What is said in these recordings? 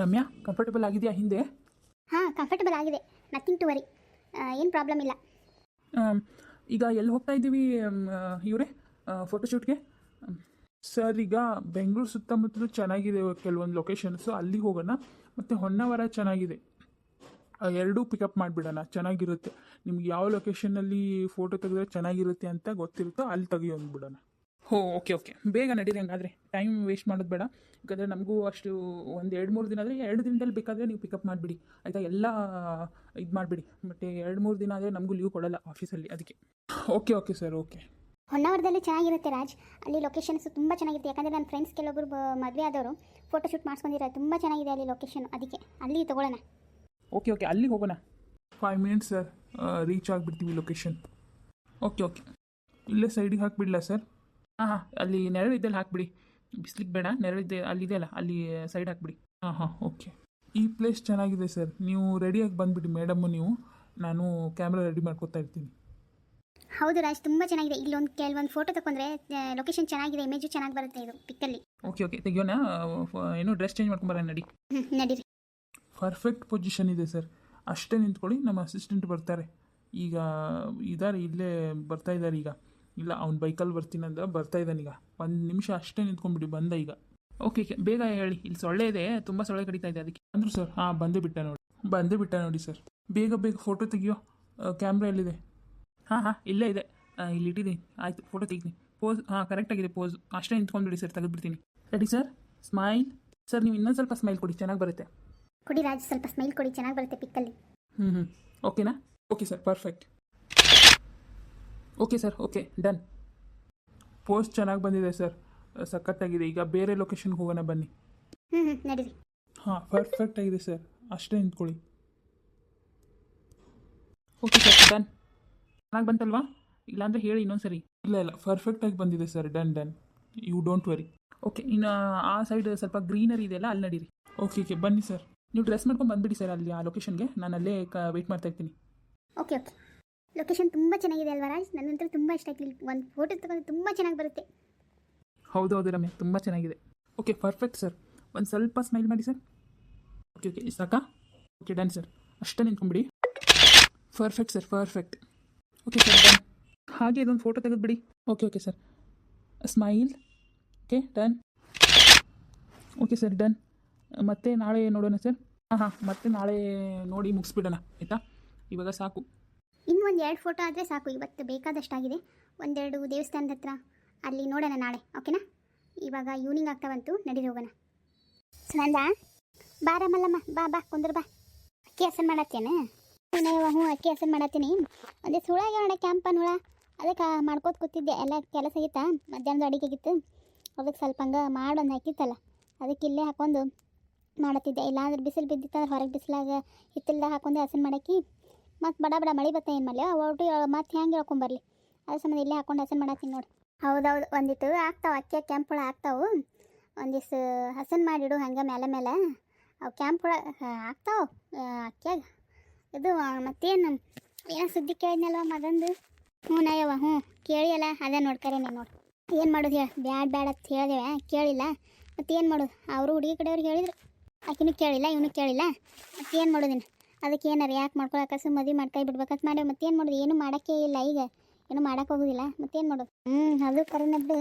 Ramya comfortable ಆಗಿದೆಯಾ ಹಿಂದೆ? ಹಾಂ ಕಂಫರ್ಟಬಲ್ ಆಗಿದೆ. ನಥಿಂಗ್ ಟು ವರಿ ಏನು ಪ್ರಾಬ್ಲಮ್ ಇಲ್ಲ. ಈಗ ಎಲ್ಲಿ ಹೋಗ್ತಾ ಇದ್ದೀವಿ ಇವರೇ? ಫೋಟೋಶೂಟ್ಗೆ ಸರ್ ಈಗ ಬೆಂಗಳೂರು ಸುತ್ತಮುತ್ತಲೂ ಚೆನ್ನಾಗಿದೆ ಕೆಲವೊಂದು ಲೊಕೇಶನ್ಸು ಅಲ್ಲಿಗೆ ಹೋಗೋಣ. ಮತ್ತು ಹೊನ್ನಾವರ ಚೆನ್ನಾಗಿದೆ. ಎರಡೂ ಪಿಕಪ್ ಮಾಡಿಬಿಡೋಣ. ಚೆನ್ನಾಗಿರುತ್ತೆ. ನಿಮ್ಗೆ ಯಾವ ಲೊಕೇಶನಲ್ಲಿ ಫೋಟೋ ತೆಗೆದ್ರೆ ಚೆನ್ನಾಗಿರುತ್ತೆ ಅಂತ ಗೊತ್ತಿರುತ್ತೋ ಅಲ್ಲಿ ತೆಗಿಯೊಂದ್ಬಿಡೋಣ ಹೋ ಓಕೆ ಓಕೆ. ಬೇಗ ನಡೀರಿ ಹಂಗಾದ್ರೆ. ಟೈಮ್ ವೇಸ್ಟ್ ಮಾಡೋದು ಬೇಡ. ಯಾಕಂದರೆ ನಮಗೂ ಅಷ್ಟು ಒಂದು ಎರಡು ಮೂರು ದಿನ ಆದರೆ ಎರಡು ದಿನದಲ್ಲಿ ಬೇಕಾದರೆ ನೀವು ಪಿಕಪ್ ಮಾಡಿಬಿಡಿ. ಆಯಿತಾ? ಎಲ್ಲ ಇದು ಮಾಡಿಬಿಡಿ. ಮತ್ತು ಎರಡು ಮೂರು ದಿನ ಆದರೆ ನಮಗೂ ಲೀವ್ ಕೊಡಲ್ಲ ಆಫೀಸಲ್ಲಿ ಅದಕ್ಕೆ. Okay okay sir okay. ಹೊನ್ನಾವರದಲ್ಲಿ ಚೆನ್ನಾಗಿರುತ್ತೆ ರಾಜ್. ಅಲ್ಲಿ ಲೊಕೇಶನ್ಸ್ ತುಂಬ ಚೆನ್ನಾಗಿರುತ್ತೆ. ಯಾಕಂದರೆ ನನ್ನ ಫ್ರೆಂಡ್ಸ್ ಕೆಲವೊಬ್ಬರು ಮದುವೆ ಆದವರು ಫೋಟೋ ಶೂಟ್ ಮಾಡಿಸ್ಕೊಂಡಿರೋ ತುಂಬ ಚೆನ್ನಾಗಿದೆ ಅಲ್ಲಿ ಲೊಕೇಶನ್ ಅದಕ್ಕೆ. ಅಲ್ಲಿ ತೊಗೊಳ್ಳೋಣ. Okay okay. ಅಲ್ಲಿಗೆ ಹೋಗೋಣ. ಫೈವ್ ಮಿನಿಟ್ಸ್ ಸರ್ ರೀಚ್ ಆಗಿಬಿಡ್ತೀವಿ ಲೊಕೇಶನ್ ಓಕೆ ಓಕೆ. ಇಲ್ಲೇ ಸೈಡಿಗೆ ಹಾಕಿಬಿಡಲಾ ಸರ್ ಹಾಂ ಹಾಂ ಅಲ್ಲಿ ನೆರಳಿದ್ದಲ್ಲಿ ಹಾಕಿಬಿಡಿ. ಬಿಸ್ಲಿಗೆ ಬೇಡ ನೆರಳಿದ್ದೆ ಅಲ್ಲಿದೆಯಲ್ಲ ಅಲ್ಲಿ ಸೈಡ್ ಹಾಕಿಬಿಡಿ. ಹಾಂ ಹಾಂ ಓಕೆ ಈ ಪ್ಲೇಸ್ ಚೆನ್ನಾಗಿದೆ ಸರ್ ನೀವು ರೆಡಿಯಾಗಿ ಬಂದುಬಿಡಿ ಮೇಡಮ್ಮು ನೀವು. ನಾನು ಕ್ಯಾಮ್ರಾ ರೆಡಿ ಮಾಡ್ಕೊತಾ ಇರ್ತೀನಿ. ಹೌದು ರಾಜ್ ತುಂಬ ಚೆನ್ನಾಗಿದೆ. ಇಲ್ಲೊಂದು ಕೆಲವೊಂದು ಫೋಟೋ ತಗೊಂಡ್ರೆ ಲೊಕೇಶನ್ ಚೆನ್ನಾಗಿದೆ ಇಮೇಜು ಚೆನ್ನಾಗಿ ಬರುತ್ತೆ ಇದು ಪಿಕ್ಕಲ್ಲಿ ಓಕೆ ಓಕೆ ತೆಗಿಯೋಣ. ಏನು ಡ್ರೆಸ್ ಚೇಂಜ್ ಮಾಡ್ಕೊಂಬರ ನಡಿ. ನಡೀರಿ. ಪರ್ಫೆಕ್ಟ್ ಪೊಸಿಷನ್ ಇದೆ ಸರ್ ಅಷ್ಟೇ ನಿಂತ್ಕೊಳ್ಳಿ ನಮ್ಮ ಅಸಿಸ್ಟೆಂಟ್ ಬರ್ತಾರೆ. ಈಗ ಇದ್ದಾರೆ ಇಲ್ಲೇ ಬರ್ತಾ ಇದ್ದಾರೆ ಈಗ. ಇಲ್ಲ ಅವ್ನು ಬೈಕಲ್ಲಿ ಬರ್ತೀನಂದ ಬರ್ತಾ ಇದ್ದಾನೆ ಈಗ. ಒಂದು ನಿಮಿಷ ಅಷ್ಟೇ ನಿಂತ್ಕೊಂಡ್ಬಿಡಿ ಬಂದ ಈಗ. ಓಕೆ ಬೇಗ ಹೇಳಿ. ಇಲ್ಲಿ ಸೊಳ್ಳೆ ಇದೆ ತುಂಬ ಸೊಳ್ಳೆ ಕಡಿತಾ ಇದೆ ಅದಕ್ಕೆ. ಅಂದರು ಸರ್ ಹಾಂ ಬಂದು ಬಿಟ್ಟ ನೋಡಿ. ಬಂದು ಬಿಟ್ಟ ನೋಡಿ ಸರ್ ಬೇಗ ಬೇಗ ಫೋಟೋ ತೆಗಿಯೋ ಕ್ಯಾಮ್ರಾ ಎಲ್ಲಿದೆ? ಹಾಂ ಹಾಂ ಇಲ್ಲೇ ಇದೆ. ಇಲ್ಲಿ ಇಟ್ಟಿದ್ದೀನಿ. ಆಯಿತು ಫೋಟೋ ತೆಗಿತೀನಿ. ಪೋಸ್ ಹಾಂ ಕರೆಕ್ಟಾಗಿದೆ ಪೋಸ್ ಅಷ್ಟೇ ನಿಂತ್ಕೊಂಡ್ಬಿಡಿ ಸರ್ ತೆಗೆದುಬಿಡ್ತೀನಿ. ರೆಡಿ ಸರ್ ಸ್ಮೈಲ್ ಸರ್ ನೀವು ಇನ್ನೊಂದು ಸ್ವಲ್ಪ ಸ್ಮೈಲ್ ಕೊಡಿ ಚೆನ್ನಾಗಿ ಬರುತ್ತೆ. ಕೊಡಿ ರಾಜ್ ಸ್ವಲ್ಪ ಸ್ಮೈಲ್ ಕೊಡಿ ಚೆನ್ನಾಗಿ ಬರುತ್ತೆ ಪಿಕ್ಕಲ್ಲಿ ಹ್ಞೂ ಹ್ಞೂ ಓಕೆನಾ okay sir perfect okay sir okay done pose ಚೆನ್ನಾಗಿ ಬಂದಿದೆ ಸರ್ ಸಖತ್ತಾಗಿದೆ. ಈಗ ಬೇರೆ ಲೊಕೇಶನ್ಗೆ ಹೋಗೋಣ ಬನ್ನಿ. ಹ್ಞೂ ಹ್ಞೂ ನಡೀರಿ. ಹಾಂ ಪರ್ಫೆಕ್ಟ್ ಆಗಿದೆ ಸರ್ ಅಷ್ಟೇ ನಿಂತ್ಕೊಳ್ಳಿ. ಓಕೆ ಸರ್ ಡನ್ ಚೆನ್ನಾಗಿ ಬಂತಲ್ವಾ? ಇಲ್ಲಾಂದರೆ ಹೇಳಿ ಇನ್ನೊಂದು ಸರಿ ಇಲ್ಲ. ಇಲ್ಲ ಪರ್ಫೆಕ್ಟಾಗಿ ಬಂದಿದೆ sir done done you don't worry okay ಇನ್ನು ಆ ಸೈಡ್ ಸ್ವಲ್ಪ ಗ್ರೀನರಿ ಇದೆಯಲ್ಲ ಅಲ್ಲಿ ನಡೀರಿ. ಓಕೆ ಓಕೆ ಬನ್ನಿ ಸರ್ ನೀವು ಡ್ರೆಸ್ ಮಾಡ್ಕೊಂಡು ಬಂದ್ಬಿಡಿ ಸರ್ ಅಲ್ಲಿ ಆ ಲೊಕೇಶನ್ಗೆ ನಾನು ಅಲ್ಲೇ ಕ ವೆಯ್ಟ್ ಮಾಡ್ತಾ ಇರ್ತೀನಿ. ಓಕೆ ಓಕೆ ಲೊಕೇಶನ್ ತುಂಬ ಚೆನ್ನಾಗಿದೆ ಅಲ್ವಾ ರಾಜ್? ನನ್ನಂತರ ತುಂಬ ಇಷ್ಟ ಆಯ್ತು. ಒಂದು ಫೋಟೋ ತಗೊಂಡು ತುಂಬ ಚೆನ್ನಾಗಿ ಬರುತ್ತೆ. ಹೌದು ಹೌದು ರಮ್ಯ, ತುಂಬ ಚೆನ್ನಾಗಿದೆ. ಓಕೆ ಪರ್ಫೆಕ್ಟ್ ಸರ್ ಒಂದು ಸ್ವಲ್ಪ ಸ್ಮೈಲ್ ಮಾಡಿ ಸರ್ ಓಕೆ ಓಕೆ ಸಾಕಾ? ಓಕೆ ಡನ್ ಸರ್ ಅಷ್ಟೇ ನಿಂತ್ಕೊಂಬಿಡಿ perfect sir perfect okay sir done ಹಾಗೆ ಇದೊಂದು photo ತೆಗೆದುಬಿಡಿ okay okay sir smile okay done okay sir done ಮತ್ತೆ ನಾಳೆ ನೋಡೋಣ ಸರ್ ಹಾಂ ಹಾಂ, ಮತ್ತೆ ನಾಳೆ ನೋಡಿ ಮುಗಿಸ್ಬಿಡೋಣ, ಆಯಿತಾ? ಇವಾಗ ಸಾಕು. ಇನ್ನು ಒಂದು ಎರಡು ಫೋಟೋ ಆದರೆ ಸಾಕು. ಇವತ್ತು ಬೇಕಾದಷ್ಟಾಗಿದೆ. ಒಂದೆರಡು ದೇವಸ್ಥಾನದ ಹತ್ರ ಅಲ್ಲಿ ನೋಡೋಣ ನಾಳೆ ಓಕೆನಾ ಇವಾಗ ಈವ್ನಿಂಗ್ ಆಗ್ತಾ ಬಂತು ನಡೀರಿ ಹೋಗೋಣ. ಸುನಂದ ಬಾರ ಬಾ ಬಾ ಕುಂದ್ರ ಬಾ. ಅಕ್ಕಿ ಹಸನ್ ಮಾಡತ್ತೇನೆ? ಹ್ಞೂ, ಅಕ್ಕಿ ಹಸನ್ ಮಾಡತ್ತೀನಿ. ಒಂದೇ ಸುಳಾಗ ಮಾಡ ಕ್ಯಾಂಪನ್ ಹುಳ ಅದಕ್ಕೆ ಮಾಡ್ಕೋತ ಕೂತಿದ್ದೆ. ಎಲ್ಲ ಕೆಲಸ ಆಗಿತ್ತಾ? ಮಧ್ಯಾಹ್ನದ ಅಡಿಗೆ ಆಗಿತ್ತು. ಅದಕ್ಕೆ ಸ್ವಲ್ಪ ಹಂಗೆ ಮಾಡೊಂದು ಹಾಕಿತ್ತಲ್ಲ. ಅದಕ್ಕೆ ಇಲ್ಲೇ ಹಾಕೊಂಡು ಮಾಡತ್ತಿದ್ದೆ. ಇಲ್ಲಾಂದ್ರೆ ಬಿಸಿಲು ಬಿದ್ದಿತ್ತಂದ್ರೆ ಹೊರಗೆ ಬಿಸಿಲಾಗ ಹಿತ್ತಲ್ದಾಗ ಹಾಕೊಂಡು ಹಸನ್ ಮಾಡಕ್ಕಿ. ಮತ್ತು ಬಡ ಬಡ ಮಳೆ ಬತ್ತ ಏನು ಒಟ್ಟು ಮತ್ತೆ ಹೆಂಗೆ ಹೇಳ್ಕೊಂಬರ್ಲಿ ಅದ್ರ ಸಂಬಂಧ ಇಲ್ಲೇ ಹಾಕೊಂಡು ಹಸನ್ ಮಾಡತ್ತೀನಿ ನೋಡಿ. ಹೌದೌದು ಒಂದಿಟ್ಟು ಆಗ್ತಾವ ಅಕ್ಕಿ ಕೆಂಪುಳ ಆಗ್ತಾವು ಒಂದಿಷ್ಟು ಹಸನ್ ಮಾಡಿಡು ಹಂಗೆ ಮೇಲೆ ಮೇಲೆ ಅವು ಕೆಂಪುಳ ಆಗ್ತಾವೆ ಅಕ್ಕಿಯಾಗ ಇದು ಮತ್ತೇನು? ಏನೋ ಸುದ್ದಿ ಕೇಳಿದ್ನಲ್ವ ಮಗಂದು? ಹ್ಞೂ ನಯವ್ವ ಹ್ಞೂ. ಕೇಳಿಯಲ್ಲ ಅದೇ ನೋಡ್ಕರೆ ನೀನು ನೋಡಿ. ಏನು ಮಾಡೋದು ಹೇಳಿ? ಬ್ಯಾಡ್ ಬ್ಯಾಡ ಅಂತ ಹೇಳಿದೆ ಕೇಳಿಲ್ಲ. ಮತ್ತೇನು ಮಾಡೋದು? ಅವರು ಹುಡುಗಿ ಕಡೆಯವ್ರಿಗೆ ಹೇಳಿದ್ರು. ಆಕಿನೂ ಕೇಳಿಲ್ಲ, ಇವನು ಕೇಳಿಲ್ಲ. ಮತ್ತೇನು ಮಾಡೋದಿನ ಅದಕ್ಕೆ ಏನಾರ ಯಾಕೆ ಮಾಡ್ಕೊಳಕ್ಕೆ ಸು ಮದುವೆ ಮಾಡ್ಕೈ ಬಿಡ್ಬೇಕಂತ ಮಾಡಿ ಮತ್ತೇನು ಮಾಡೋದು? ಏನು ಮಾಡೋಕ್ಕೆ ಇಲ್ಲ ಈಗ. ಏನು ಮಾಡಕ್ಕೆ ಹೋಗೋದಿಲ್ಲ. ಮತ್ತೇನು ಮಾಡೋದು? ಹ್ಞೂ ಅದು ಕರೆನದ್ದು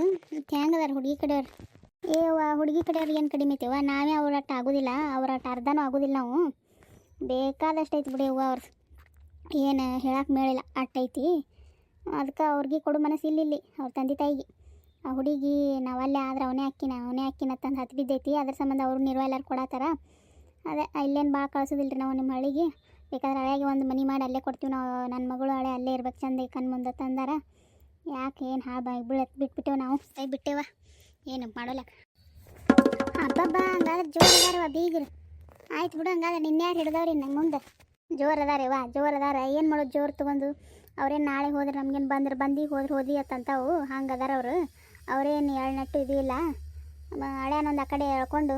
ಹೆಂಗದಾರ ಹುಡುಗಿ ಕಡೆಯವ್ರು? ಏವ ಹುಡುಗಿ ಕಡೆಯವ್ರು ಏನು ಕಡಿಮೆ ಐತೆವ ನಾವೇ ಅವ್ರಟ್ಟ ಆಗೋದಿಲ್ಲ. ಅವ್ರಟ್ಟ ಅರ್ಧನೂ ಆಗೋದಿಲ್ಲ ನಾವು. ಬೇಕಾದಷ್ಟು ಐತಿ ಬಿಡಿ ಅವ್ವ ಅವ್ರ. ಏನು ಹೇಳಕ್ಕೆ ಮೇಳಿಲ್ಲ. ಅಟ್ಟೈತಿ. ಅದಕ್ಕೆ ಅವ್ರಿಗೆ ಕೊಡು ಮನಸ್ಸು ಇಲ್ಲಿ ಇಲ್ಲಿ. ಅವ್ರ ತಂದೆ ತಾಯಿಗೆ. ಆ ಹುಡುಗಿ ನಾವಲ್ಲೇ ಆದ್ರೆ ಅವನೇ ಅಕ್ಕಿನ. ಅವನೇ ಅಕ್ಕಿನ ತಂದು ಹತ್ತು ಬಿದ್ದೈತಿ ಅದ್ರ ಸಂಬಂಧ ಅವ್ರು ನಿರ್ವ ಎಲ್ಲರೂ ಕೊಡತ್ತಾರ. ಅದೇ, ಇಲ್ಲೇನು ಭಾಳ ಕಳ್ಸೋದಿಲ್ಲ ನಾವು ನಿಮ್ಮ ಹಳ್ಳಿಗೆ. ಬೇಕಾದ್ರೆ ಹಳೆಯಾಗಿ ಒಂದು ಮನೆ ಮಾಡಿ ಅಲ್ಲೇ ಕೊಡ್ತೀವಿ ನಾವು. ನನ್ನ ಮಗಳು ಹಳೆ ಅಲ್ಲೇ ಇರ್ಬೇಕು ಚಂದ ಕಣ್ಣು ಮುಂದೆ ತಂದಾರ. ಯಾಕೆ ಏನು ಹಾಳು ಬಾಯಿ ಬೀಳತ್ ಬಿಟ್ಬಿಟ್ಟೇವೆ ನಾವು. ಕೈ ಬಿಟ್ಟೇವ. ಏನು ಮಾಡೋಲ್ಲ ಹಬ್ಬಬ್ಬ ಹಂಗಾದ್ರೆ ಜೋರು ಬೀಗರು. ಆಯ್ತು ಬಿಡು, ಹಂಗಾದ್ರೆ ನಿನ್ಯಾರು ಹಿಡ್ದವ್ರಿ ನಂಗೆ ಮುಂದೆ? ಜೋರು ಅದಾರೆ ವಾ, ಜೋರು ಅದಾರ. ಏನು ಮಾಡೋದು ಜೋರು ತೊಗೊಂಡು? ಅವ್ರೇನು ನಾಳೆ ಹೋದ್ರೆ ನಮ್ಗೇನು ಬಂದ್ರೆ ಬಂದು ಹೋದ್ರೆ ಹೋದಿ ಅಂತಂತಾವು. ಹಂಗೆ ಅದಾರ ಅವರು. ಅವ್ರೇನು ಎಳ್ನಟ್ಟು ಇದಿಲ್ಲ ಇಲ್ಲ. ಒಂದು ಆ ಕಡೆ ಎಳ್ಕೊಂಡು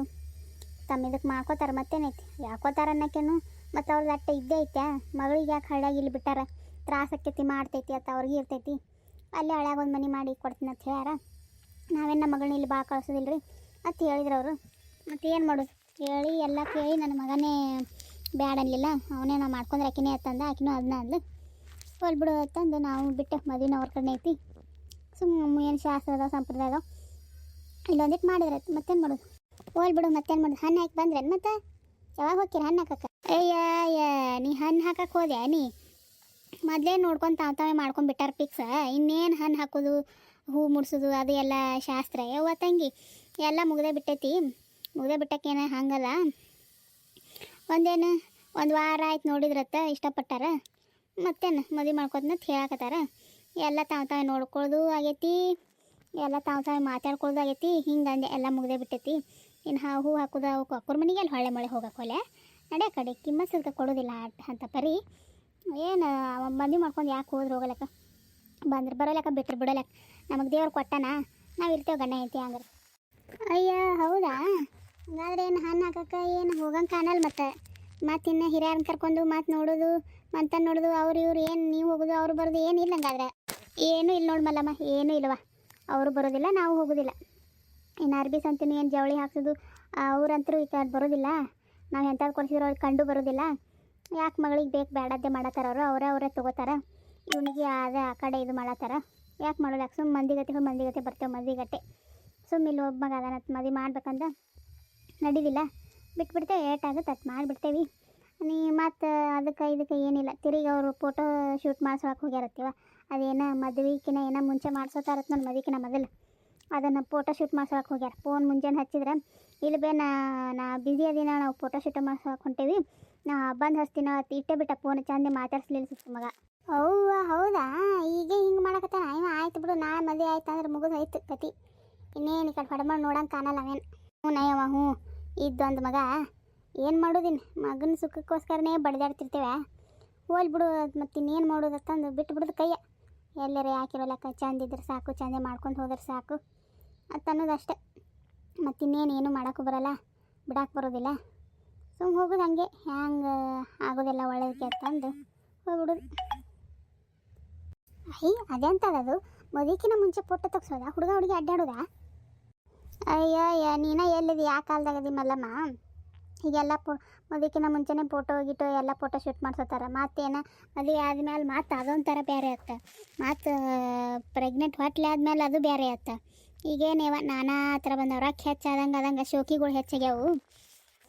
ತಮ್ಮ ಇದಕ್ಕೆ ಮಾಡ್ಕೋತಾರೆ ಮತ್ತೇನೈತಿ ಯಾಕೋತಾರ ಅನ್ನೋಕೇನು ಮತ್ತು ಅವ್ರದ್ದು ಅಟ್ಟ ಇದ್ದೇ ಐತೆ ಮಗಳಿಗೆ ಯಾಕೆ ಹಳ್ಳಿಯಾಗಿ ಇಲ್ಲಿ ಬಿಟ್ಟಾರ? ತ್ರಾಸ ಆಕೈತಿ, ಮಾಡ್ತೈತಿ ಅಂತ ಅವ್ರಿಗೆ ಇರ್ತೈತಿ. ಅಲ್ಲಿ ಹಳ್ಯಾಗ ಒಂದು ಮನೆ ಮಾಡಿ ಕೊಡ್ತೀನಿ ಅಂತ ಹೇಳ್ಯಾರ. ನಾವೇನು ನಮ್ಮ ಮಗಳನ್ನ ಇಲ್ಲಿ ಭಾಳ ಕಳ್ಸೋದಿಲ್ಲ ರೀ ಅಂತ ಹೇಳಿದ್ರು ಅವರು. ಮತ್ತು ಏನು ಮಾಡೋದು? ಕೇಳಿ ಎಲ್ಲ ಕೇಳಿ ನನ್ನ ಮಗನೇ ಬ್ಯಾಡ ಅನ್ಲಿಲ್ಲ. ಅವನೇ ನಾವು ಮಾಡ್ಕೊಂಡ್ರೆ ಆಕಿನೇ ಅತ್ತಂದ ಆಕಿನೂ ಅದನ್ನ ಅಂದು ಹೊಲ್ಬಿಡು ಅಂತಂದು ನಾವು ಬಿಟ್ಟು ಮದುವೆನ ಅವ್ರ ಕಡೆ ಐತಿ. ಸುಮ್ಮನೆ ಏನು ಶಾಸ್ತ್ರದ ಸಂಪ್ರದಾಯ ಅದಾವ. ಇಲ್ಲೊಂದಿಟ್ಟು ಮಾಡಿದ್ರೆ ಮತ್ತೇನು ಮಾಡೋದು? ಹೋಲ್ ಬಿಡು, ಮತ್ತೇನು ಮಾಡೋದು? ಹಣ್ಣು ಹಾಕಿ ಬಂದ್ರೆ ಮತ್ತೆ? ಯಾವಾಗ ಹೋಗ್ತೀರಿ ಹಣ್ಣು ಹಾಕಕ್ಕೆ ಅಯ್ಯ ನೀ ಹಣ್ಣು ಹಾಕಕ್ಕೆ ಹೋದೆ, ನೀ. ಮೊದಲೇ ನೋಡ್ಕೊಂಡು ತಾವು ತಾವೇ ಮಾಡ್ಕೊಂಡು ಬಿಟ್ಟಾರ ಪಿಕ್ಸ ಇನ್ನೇನು ಹಣ್ಣು ಹಾಕೋದು, ಹೂ ಮುಡ್ಸೋದು, ಅದು ಎಲ್ಲ ಶಾಸ್ತ್ರ. ಯವ್ವ ತಂಗಿ, ಎಲ್ಲ ಮುಗ್ದೇ ಬಿಟ್ಟೈತಿ. ಮುಗ್ದೇ ಬಿಟ್ಟಕ್ಕೇನ ಹಂಗಲ್ಲ. ಒಂದೇನು, ಒಂದು ವಾರ ಆಯ್ತು ನೋಡಿದ್ರತ್ತ, ಇಷ್ಟಪಟ್ಟಾರ? ಮತ್ತೇನು ಮದುವೆ ಮಾಡ್ಕೊತನಂತ ಹೇಳಕತ್ತಾರ? ಎಲ್ಲ ತಾವು ತಾವೇ ನೋಡ್ಕೊಳ್ಳೋದು ಆಗೈತಿ. ಎಲ್ಲ ತಾವು ತಾವೇ ಮಾತಾಡ್ಕೊಳ್ಳೋದು ಆಗೈತಿ. ಹಿಂಗಂದೆ ಎಲ್ಲ ಮುಗ್ದೇ ಬಿಟ್ಟೈತಿ. ಇನ್ನು ಹಾ ಹೂ ಹಾಕೋದು ಅವಕ್ಕೆ ಅಕ್ಕರ ಮನೆಗೆ ಅಲ್ಲಿ ಹೊಳೆ ಮಳೆ ಹೋಗಕ್ಕೆ ಹೊಲೆ ನಡೆ ಕಡೆ ಕಿಮ್ಮಸದಕ್ಕೆ ಕೊಡೋದಿಲ್ಲ ಅಂತ ಪರಿ. ಏನು ಮದುವೆ ಮಾಡ್ಕೊಂಡು ಯಾಕೆ ಹೋದ್ರೆ ಹೋಗಲಕ್ಕ? ಬಂದ್ರೆ ಬರೋಲಕ್ಕ, ಬಿಟ್ರೆ ಬಿಡೋಲಕ್ಕ. ನಮಗೆ ದೇವ್ರು ಕೊಟ್ಟನ, ನಾವು ಇರ್ತೇವೆ ಗಂಡ ಐತಿ ಅಂದ್ರೆ ಅಯ್ಯ, ಹೌದಾ? ಹಂಗಾದ್ರೆ ಏನು ಹಣ್ಣು ಹಾಕಕ್ಕೆ ಏನು ಹೋಗಂಗೆ ಕಾಣಲ್ಲ ಮತ್ತೆ. ಮತ್ತೆ ಇನ್ನು ಹಿರಿಯರನ್ನ ಕರ್ಕೊಂಡು ಮತ್ತೆ ನೋಡೋದು ಮಂತ ನೋಡೋದು, ಅವ್ರು ಇವ್ರು ಏನು ನೀವು ಹೋಗೋದು, ಅವ್ರು ಬರೋದು ಏನು ಇಲ್ಲ ಹಂಗಾದ್ರೆ ಏನೂ ಇಲ್ಲ ನೋಡಿ ಮಲ್ಲಮ್ಮ, ಏನೂ ಇಲ್ಲವ ಅವರು ಬರೋದಿಲ್ಲ, ನಾವು ಹೋಗೋದಿಲ್ಲ. ಇನ್ನು ಅರ್ಬಿ ಸಂತಿನ ಏನು ಜವಳಿ ಹಾಕ್ಸೋದು? ಅವ್ರಂತರೂ ಈ ಕಡೆ ಬರೋದಿಲ್ಲ. ನಾವು ಎಂಥದ್ದು ಕೊಡ್ಸಿದ್ರು ಅವ್ರಿಗೆ ಕಂಡು ಬರೋದಿಲ್ಲ. ಯಾಕೆ ಮಗಳಿಗೆ ಬೇಕು ಬೇಡದ್ದೇ ಮಾಡತ್ತಾರ ಅವರು? ಅವರೇ ಅವರೇ ತೊಗೋತಾರ. ಇವನಿಗೆ ಅದೇ ಆ ಕಡೆ ಇದು ಮಾಡತ್ತಾರ. ಯಾಕೆ ಮಾಡೋಲ್ಲ ಯಾಕೆ? ಸುಮ್ಮ ಮಂದಿಗತೆ ಹೋಗಿ ಮಂದಿಗತೆ ಬರ್ತೇವೆ ಮದ್ವಿಗಟ್ಟೆ ಸುಮ್ಮ ಇಲ್ಲಿ ಒಬ್ಬ ಮಗ ಅದಾನ ಮದುವೆ ಮಾಡ್ಬೇಕಂದ ನಡೀದಿಲ್ಲ. ಬಿಟ್ಬಿಡ್ತೇವೆ ಏಟಾಗುತ್ತೆ ಅದು ಮಾಡಿಬಿಡ್ತೇವೆ. ನೀ ಮತ್ತು ಅದಕ್ಕೆ ಇದಕ್ಕೆ ಏನಿಲ್ಲ. ತಿರುಗಿ ಅವರು ಫೋಟೋ ಶೂಟ್ ಮಾಡ್ಸೋಕೆ ಹೋಗ್ಯಾರತ್ತೀವ. ಅದೇನೋ ಮದುವೆಕಿನ ಏನೋ ಮುಂಚೆ ಮಾಡ್ಸೋತಾರತ್ ನನ್ನ ಮದುವೆಕಿನ ಮೊದಲು ಅದನ್ನು ಫೋಟೋ ಶೂಟ್ ಮಾಡ್ಸೋಕೆ ಹೋಗ್ಯಾರ. ಫೋನ್ ಮುಂಜಾನೆ ಹಚ್ಚಿದ್ರೆ ಇಲ್ಲಿ ಬೇ ನಾ ನಾ ಬ್ಯುಸಿ ಅದಿನ, ನಾವು ಫೋಟೋ ಶೂಟ್ ಮಾಡ್ಸೋಕೆ ಹೊಂಟೀವಿ. ನಾ ಬಂದು ಹಚ್ತೀನ ಇಟ್ಟೆ ಬಿಟ್ಟ ಫೋನ್ ಚಂದ ಮಾತಾಡ್ಸ್ಲಿಲ್ಲ ಸುತ್ತ ಮಗ. ಅವ್ವ, ಹೌದಾ? ಈಗ ಹಿಂಗೆ ಮಾಡಕತ್ತಾನ? ಇವ ಆಯ್ತು ಬಿಡು, ನಾಳೆ ಮದುವೆ ಆಯ್ತು ಅಂದ್ರೆ ಮುಗಿದು ಆಯ್ತು ಕತಿ ಇನ್ನೇನು ಈ ಕಡೆ ಹೊಡೆಮಾಡಿ ನೋಡಂಗೆ ಕಾಣಲ್ಲ ಅವೇನು. ಹ್ಞೂ ನಯವ ಹ್ಞೂ. ಇದ್ದೊಂದು ಮಗ, ಏನು ಮಾಡೋದಿನ್? ಮಗನ ಸುಖಕ್ಕೋಸ್ಕರನೇ ಬಡ್ದಾಡ್ತಿರ್ತೇವೆ. ಹೋಲ್ ಬಿಡು, ಮತ್ತು ಇನ್ನೇನು ಮಾಡೋದತ್ತಂದು ಬಿಟ್ಟು ಬಿಡೋದು ಕೈಯ. ಎಲ್ಲರೇ ಚಂದ ಇದ್ರೆ ಸಾಕು, ಚಂದ ಮಾಡ್ಕೊಂಡು ಹೋದ್ರೆ ಸಾಕು. ಅಷ್ಟೆ ಮತ್ತು ಇನ್ನೇನು ಏನು ಮಾಡೋಕ್ಕೂ ಬರಲ್ಲ ಬಿಡಕ್ಕೆ ಬರೋದಿಲ್ಲ. ಸುಮ್ಮ ಹೋಗೋದು ಹಂಗೆ, ಹ್ಯಾಂಗೆ ಆಗೋದಿಲ್ಲ ಒಳ್ಳೇದಕ್ಕೆ ಅಂತಂದು ಹೋಗ್ಬಿಡೋದು. ಅಯ್ಯ ಅದೆಂತದದು ಮದುವೆಕಿನ ಮುಂಚೆ ಫೋಟೋ ತೆಗ್ಸೋದ? ಹುಡುಗ ಹುಡುಗಿ ಅಡ್ಡಾಡೋದಾ ಅಯ್ಯ ನೀನ ಎಲ್ಲಿದೆ? ಯಾವ ಕಾಲ್ದಾಗದಿ ಮಲ್ಲಮ್ಮ. ಈಗೆಲ್ಲ ಪೋ ಮದುವೆಕಿನ ಮುಂಚೆನೇ ಫೋಟೋ ಗಿಟೋ ಎಲ್ಲ ಫೋಟೋ ಶೂಟ್ ಮಾಡ್ಸೋತಾರ. ಮತ್ತೇನ? ಮದುವೆ ಆದ್ಮೇಲೆ ಮತ್ತೆ ಅದೊಂಥರ ಬೇರೆ ಆಗ್ತ ಮತ್ತು ಪ್ರೆಗ್ನೆಂಟ್ ಹೊಟ್ಲೆ ಆದ್ಮೇಲೆ ಅದು ಬೇರೆ ಆತ ಈಗೇನೇವ ನಾನಾ ಹತ್ರ ಬಂದವ ರೊಕ್ಕ ಹೆಚ್ಚಾದಂಗೆ ಅದಂಗೆ ಶೋಕಿಗಳು ಹೆಚ್ಚಾಗ್ಯಾವು.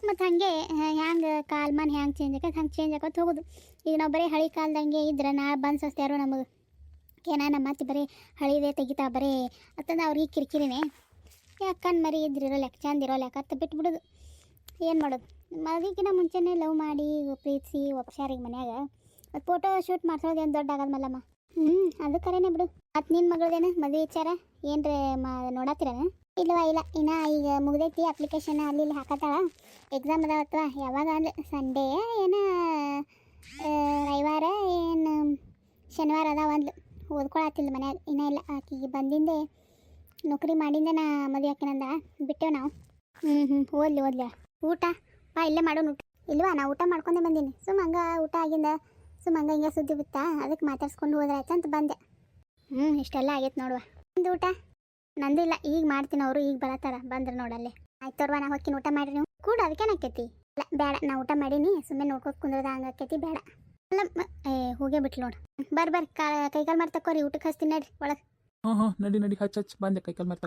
ಮತ್ತು ಹಾಗೆ ಹ್ಯಾಂಗೆ ಕಾಲ್ಮಾನ್ ಹ್ಯಾಂಗೆ ಚೇಂಜ್ ಆಕೈತೆ, ಹಂಗೆ ಚೇಂಜ್ ಆಕೋತ ಹೋಗೋದು. ಈಗ ನಾವು ಬರೀ ಹಳಿ ಕಾಲ್ದಂಗೆ ಇದ್ರೆ ನಾ ಬಂದು ಸಸ್ತ್ಯಾರು ನಮಗೆ, ಏನ ನಮ್ಮ ಮತ್ತೆ ಬರೀ ಹಳಿದೇ ತೆಗಿತಾ ಬರೀ ಅಂತಂದು ಅವ್ರಿಗೆ ಕಿರಿಕಿರಿನೇ. ಯಾಕಂದ್ ಮರಿ ಇದ್ರಿರೋ ಲೆಕ್ಕ, ಚಂದ ಇರೋ ಲೆಕ್ಕ ಅಂತ ಬಿಟ್ಬಿಡೋದು. ಏನು ಮಾಡೋದು? ಮದುವೆಗಿನ ಮುಂಚೆನೇ ಲವ್ ಮಾಡಿ, ಪ್ರೀತಿಸಿ ಒಪ್ಸಾರಿಗೆ ಮನ್ಯಾಗ. ಮತ್ತು ಫೋಟೋ ಶೂಟ್ ಮಾಡ್ಸೋದು ಏನು ದೊಡ್ಡ ಆಗದ ಮಲ್ಲಮ್ಮ ಹ್ಞೂ ಅದು ಕರೆನೆ ಬಿಡು. ಮತ್ತು ನಿನ್ನ ಮಗಳದೇನ ಮದುವೆ ವಿಚಾರ? ಏನ್ರ ಮಾ ಇಲ್ವಾ, ಇಲ್ಲ. ಇನ್ನ ಈಗ ಮುಗ್ದೈತಿ ಅಪ್ಲಿಕೇಶನ್ ಅಲ್ಲಿ ಇಲ್ಲಿ ಹಾಕತ್ತಾಳ. ಎಕ್ಸಾಮ್ ಅದಾವತ್ವ ಯಾವಾಗ ಅಂದ್ರೆ ಸಂಡೇ ಏನ ರವಿವಾರ ಏನು, ಶನಿವಾರ ಅದಾವ ಅಂದ್ಲು. ಓದ್ಕೊಳತ್ತಿಲ್ಲ ಮನ್ಯಾಗ. ಇನ್ನೂ ಇಲ್ಲ. ಆಕಿಗೆ ಬಂದಿಂದೆ, ನೌಕರಿ ಮಾಡಿಂದೆ ನಾ ಮದುವೆ ಹಾಕಿನಂದ ಬಿಟ್ಟೇವು ನಾವು. ಹ್ಞೂ ಹ್ಞೂ ಓದ್ಲಿ ಓದ್ಲಿ. ಊಟ? ಬಾ ಇಲ್ಲೇ ಮಾಡೋಣ ಊಟ. ಇಲ್ವಾ? ನಾ ಊಟ ಮಾಡ್ಕೊಂಡೆ ಬಂದೀನಿ. ಸುಮ್ಮ ಹಂಗ ಊಟ ಆಗಿಂದ ಸುಮ್ಮ ಹಂಗ ಸುದ್ದಿ ಬಿತ್ತಾ? ಅದಕ್ಕೆ ಮಾತಾಡ್ಸ್ಕೊಂಡು ಹೋದ್ರಾಯ್ತು ಅಂತ ಬಂದೆ. ಹ್ಞೂ ಇಷ್ಟೆಲ್ಲ ಆಗೈತೆ ನೋಡುವ. ನಿಂದು ಊಟ? ನಂದು ಇಲ್ಲ, ಈಗ ಮಾಡ್ತೀನಿ ಅವರು, ಈಗ ಬರತ್ತಾರ. ಬಂದ್ರೆ ನೋಡಲ್ಲೇ ಆಯ್ತು ತೋರ್ವ, ನಾ ಹೋಗ್ತೀನಿ ಊಟ ಮಾಡಿರಿ ನೀವು. ಕೂಡ ಅದಕ್ಕೇನು ಆಕೈತಿ ಇಲ್ಲ, ಬೇಡ, ನಾ ಊಟ ಮಾಡೀನಿ ಸುಮ್ಮನೆ ನೋಡ್ಕೊಂಡು ಕುಂದ್ರದ ಹಂಗೆ ಆಕೈತಿ ಬೇಡ. ಅಲ್ಲ ಏ, ಹೋಗೇ ಬಿಟ್ಲು ನೋಡು. ಬರ್ ಬರ್ರಿ ಕಾ, ಕೈಕಾಲು ಮಾಡಿ ತಕೋರಿ ಊಟಕ್ಕೆ ಹಚ್ತೀನಿ ನಡ್ರಿ, ಒಳಗೆ. ಹಾಂ ಹಾಂ ನಡಿ ನಡಿ ಹಚ್ಚ ಹಚ್ಚ ಬಂದೆ, ಕೈಕಾಲು ಮಾಡಿ